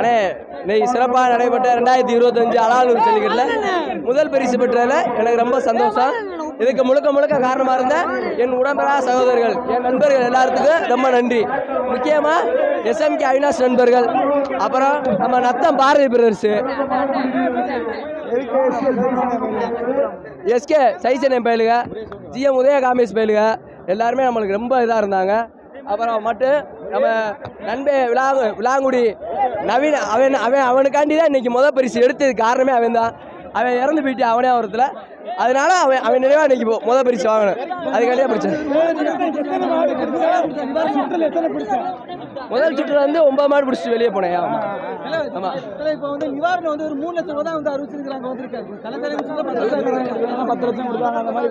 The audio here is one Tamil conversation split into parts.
அண்ணே இன்னைக்கு சிறப்பாக நடைபெற்ற ரெண்டாயிரத்தி இருபத்தஞ்சு அலாலூர் ஜல்லிக்கட்டில் முதல் பரிசு பெற்றதில் எனக்கு ரொம்ப சந்தோஷம். இதுக்கு முழுக்க முழுக்க காரணமாக இருந்த என் உடம்பரா சகோதரர்கள் என் நண்பர்கள் எல்லாத்துக்கும் ரொம்ப நன்றி. முக்கியமாக எஸ்எம்கே அவினாஷ் நண்பர்கள் அப்புறம் நம்ம Natham Bharathi brothers. S K சைசனன் பயலுக ஜிஎம் உதய காமேஷ் பயலுக எல்லாருமே நம்மளுக்கு ரொம்ப இதாக இருந்தாங்க. அப்புறம் மட்டும் நம்ம நண்பே விலாங்கு விழாங்குடி நவீன் அவன் அவன் அவனுக்காண்டி தான் இன்னைக்கு முத பரிசு எடுத்ததுக்கு காரணமே அவன் தான் அவன் இறந்து போயிட்டு அவனே ஒருத்தில் அதனால அவன் அவன் நினைவாக இன்றைக்கி போ முத பரிசு வாங்கணும். அதுக்காண்டியே பிடிச்சேன். முதல் சுற்றுல வந்து ஒன்பது மாடு பிடிச்சிட்டு வெளியே போனேன். ஆமாம் இப்போ வந்து நிவாரணம் வந்து ஒரு மூணு லட்சம் ரூபா தான் வந்து அறிவிச்சிருக்காங்க வந்திருக்காரு. கலக்கரை பத்து லட்சம் கொடுத்தாங்க அந்த மாதிரி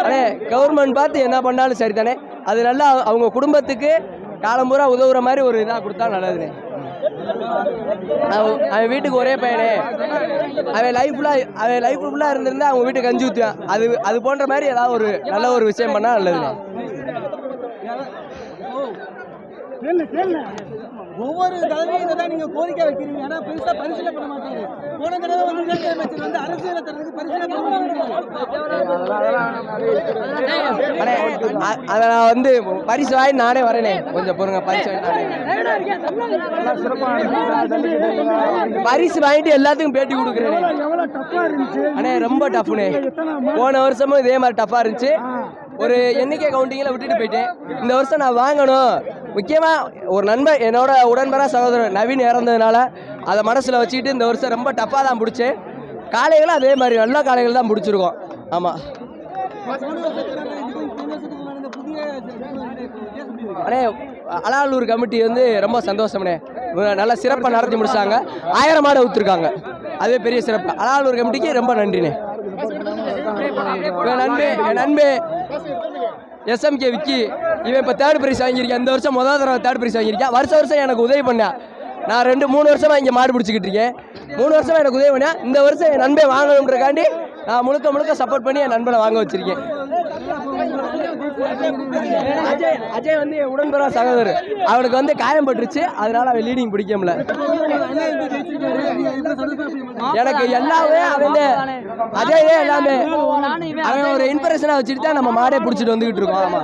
அண்ணே கவர்மெண்ட் பார்த்து என்ன பண்ணாலும் சரி தானே அது நல்லா அவங்க குடும்பத்துக்கு காலம் பூரா உதவுற மாதிரி ஒரு இதாக கொடுத்தா நல்லதுண்ணே அவன் அவன் வீட்டுக்கு ஒரே பையனே. அவன் லைஃப் ஃபுல்லாக அவன் லைஃப் ஃபுல்லாக இருந்திருந்தா அவங்க வீட்டுக்கு கஞ்சி ஊற்றுவான் அது அது போன்ற மாதிரி ஏதாவது ஒரு நல்ல ஒரு விஷயம் பண்ணால் நல்லதுண்ணே. ஒவ்வொரு இதை தான் நீங்க கோரிக்கை வைக்கிறீங்க. ஆனா பெருசா பரிசீலனை பண்ண மாட்டாங்க. போன தடவை வந்து வந்து அரசியலை தரதுக்கு பரிசீலனை பண்ண அ- அதை நான் வந்து பரிசு வாங்கி நானே வரேனே. கொஞ்சம் பொறுங்க பரிசு வாங்கி பரிசு வாங்கிட்டு எல்லாத்துக்கும் பேட்டி கொடுக்குறேன். அண்ணே ரொம்ப டஃப்னே. போன வருஷமும் இதே மாதிரி டஃப்பாக இருந்துச்சு. ஒரு எண்ணிக்கை கவுண்டிங்கில் விட்டுட்டு போயிட்டேன். இந்த வருஷம் நான் வாங்கணும். முக்கியமாக ஒரு நண்பர் என்னோட உடன்பரா சகோதரர் நவீன் இறந்ததுனால அதை மனசில் வச்சுக்கிட்டு இந்த வருஷம் ரொம்ப டஃப்பாக தான் பிடிச்சேன். காளைகளும் அதே மாதிரி நல்ல காளைகள் தான் பிடிச்சிருக்கோம். ஆமாம் அண்ணே அலாலூர் கமிட்டி வந்து ரொம்ப சந்தோஷம்ண்ணே. நல்ல நல்லா சிறப்பாக நடத்தி முடிச்சாங்க. ஆயிரம் மாடு ஊற்றுருக்காங்க அதே பெரிய சிறப்பு. அலாலூர் கமிட்டிக்கு ரொம்ப நன்றிண்ணே. என் நண்பே என் நண்பே எஸ்எம்கே விக்கி இவன் இப்போ தேர்ட் ப்ரைஸ் வாங்கியிருக்கேன். இந்த வருஷம் முதல் தடவை தேர்ட் ப்ரைஸ் வாங்கியிருக்கேன். வருஷம் வருஷம் எனக்கு உதவி பண்ணேன் நான் ரெண்டு மூணு வருஷமா இங்கே மாடு பிடிச்சிக்கிட்டு இருக்கேன். மூணு வருஷமா எனக்கு உதவி பண்ணேன் இந்த வருஷம் என் நண்பே வாங்கணுன்றக்காண்டி நான் முழுக்க முழுக்க சப்போர்ட் பண்ணி என் நண்பனை வாங்க வச்சிருக்கேன். அஜய் அஜய் வந்து உடன்பெறா சகோதரர். அவனுக்கு வந்து காயம் பட்டுருச்சு. அதனால அவன் லீடிங் பிடிக்க முடியல. எனக்கு எல்லாமே அவன் அஜய் எல்லாமே. அவன் ஒரு இன்ஸ்பிரேஷனாக வச்சுட்டு தான் நம்ம மாடே பிடிச்சிட்டு வந்துகிட்டு இருக்கோம். ஆமா.